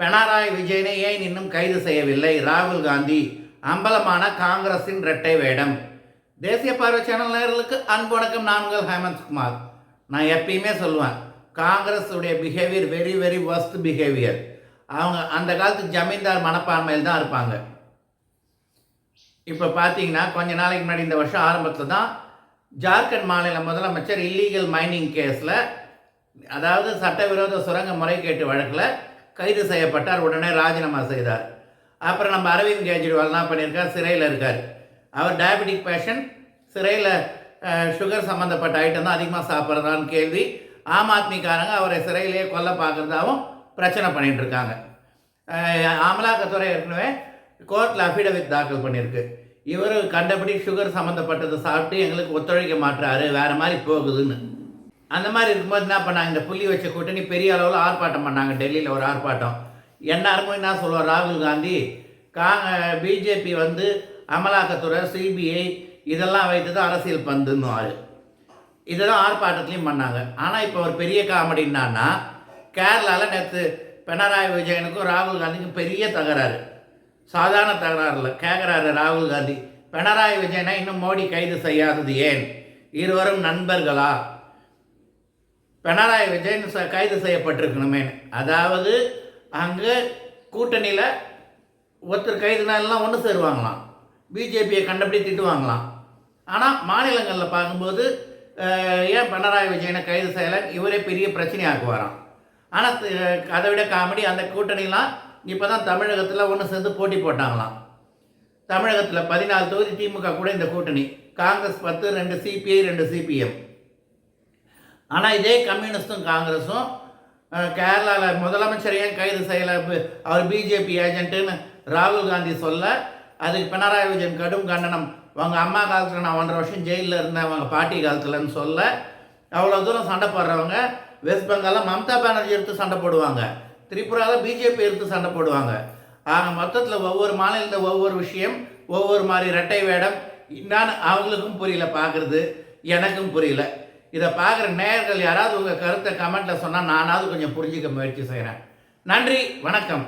பினராயி விஜயனை ஏன் இன்னும் கைது செய்யவில்லை? ராகுல் காந்தி அம்பலமான காங்கிரஸின் இரட்டை வேடம். தேசிய பார்வை சேனல் நேர்களுக்கு அன்பு வணக்கம். நான் ஹேமந்த் குமார். நான் எப்பயுமே சொல்லுவேன் காங்கிரஸ் உடைய behaviour very very worst behaviour அவங்க அந்த காலத்து ஜமீன்தார் மனப்பான்மையில் தான் இருப்பாங்க. இப்போ பார்த்தீங்கன்னா கொஞ்ச நாளைக்கு முன்னாடி இந்த வருஷம் ஆரம்பத்தில் தான் ஜார்க்கண்ட் மாநில முதலமைச்சர் இல்லீகல் மைனிங் கேஸில் அதாவது சட்டவிரோத சுரங்க முறைகேட்டு வழக்கில் கைது செய்யப்பட்டார். உடனே ராஜினாமா செய்தார். அப்புறம் நம்ம அரவிந்த் கெஜ்ரிவால் என்ன பண்ணியிருக்கார்? சிறையில் இருக்கார். அவர் டயபெட்டிக் பேஷண்ட் சிறையில் சுகர் சம்மந்தப்பட்ட ஐட்டம் தான் அதிகமாக சாப்பிட்றதான்னு கேள்வி. ஆம் ஆத்மிக்காரங்க அவரை சிறையிலேயே கொல்ல பார்க்குறதாவும் பிரச்சனை பண்ணிகிட்ருக்காங்க இருக்காங்க அமலாக்கத்துறை ஏற்கனவே கோர்ட்டில் அஃபிடவிட் தாக்கல் பண்ணியிருக்கு. இவர் கண்டபடி சுகர் சம்மந்தப்பட்டதை சாப்பிட்டு எங்களுக்கு ஒத்துழைக்க மாட்டார் வேறு மாதிரி போகுதுன்னு. அந்த மாதிரி இருக்கும்போது என்ன பண்ணாங்க? இந்த புள்ளி வச்ச கூட்டணி பெரிய அளவில் ஆர்ப்பாட்டம் பண்ணாங்க. டெல்லியில் ஒரு ஆர்ப்பாட்டம். எல்லாருக்கும் என்ன சொல்லுவார் ராகுல் காந்தி? காங்க பிஜேபி வந்து அமலாக்கத்துறை சிபிஐ இதெல்லாம் வைத்து தான் அரசியல் பந்துன்னு இதெல்லாம் ஆர்ப்பாட்டத்துலேயும் பண்ணாங்க. ஆனால் இப்போ ஒரு பெரிய காமெடி என்னன்னா கேரளாவில் நேற்று பினராயி விஜயனுக்கும் ராகுல் காந்திக்கும் பெரிய தகராறு. சாதாரண தகராறு இல்லை. கேட்குறாரு ராகுல் காந்தி. பினராயி விஜயனை இன்னும் மோடி கைது செய்யாதது ஏன்? இருவரும் நண்பர்களா? பினராயி விஜயன் ச- கைது செய்யப்பட்டிருக்கணுமே. அதாவது அங்கே கூட்டணியில் ஒருத்தர் கைதுனா எல்லாம் ஒன்று சேருவாங்களாம். பிஜேபியை கண்டபடி திட்டுவாங்களாம். ஆனால் மாநிலங்களில் பார்க்கும்போது ஏன் பினராயி விஜயனை கைது செய்யலை? இவரே பெரிய பிரச்சனையாக்குவாராம். ஆனால் அதை விட காமெடி அந்த கூட்டணிலாம் இப்போ தான் தமிழகத்தில் ஒன்று சேர்ந்து போட்டி போட்டாங்களாம். தமிழகத்தில் பதினாலு தொகுதி திமுக கூட இந்த கூட்டணி. காங்கிரஸ் பத்து ரெண்டு சிபிஐ ரெண்டு சிபிஎம் ஆனால் இதே கம்யூனிஸ்டும் காங்கிரஸும் கேரளாவில் முதலமைச்சர் ஏன் கைது செய்யலை? அவர் பிஜேபி ஏஜென்ட்டுன்னு ராகுல் காந்தி சொல்ல அதுக்கு பினராயி விஜயன் கடும் கண்டனம். அவங்க அம்மா காலத்தில் நான் ஒன்றரை வருஷம் ஜெயிலில் இருந்தேன் அவங்க பாட்டி காலத்தில்னு சொல்ல. அவ்வளோ தூரம் சண்டை போடுறவங்க வெஸ்ட் பெங்காலில் மம்தா பானர்ஜி எடுத்து சண்டை போடுவாங்க. திரிபுராவில் பிஜேபி எடுத்து சண்டை போடுவாங்க. ஆக மொத்தத்தில் ஒவ்வொரு மாநிலத்தில் ஒவ்வொரு விஷயம் ஒவ்வொரு மாதிரி ரெட்டை வேடம். நான் அவங்களுக்கும் புரியல பார்க்குறது எனக்கும் புரியல. இதை பார்க்குற நேயர்கள் யாராவது உங்கள் கருத்தை கமெண்ட்டில் சொன்னால் நானாவது கொஞ்சம் புரிஞ்சுக்க முயற்சி செய்கிறேன் நன்றி வணக்கம்.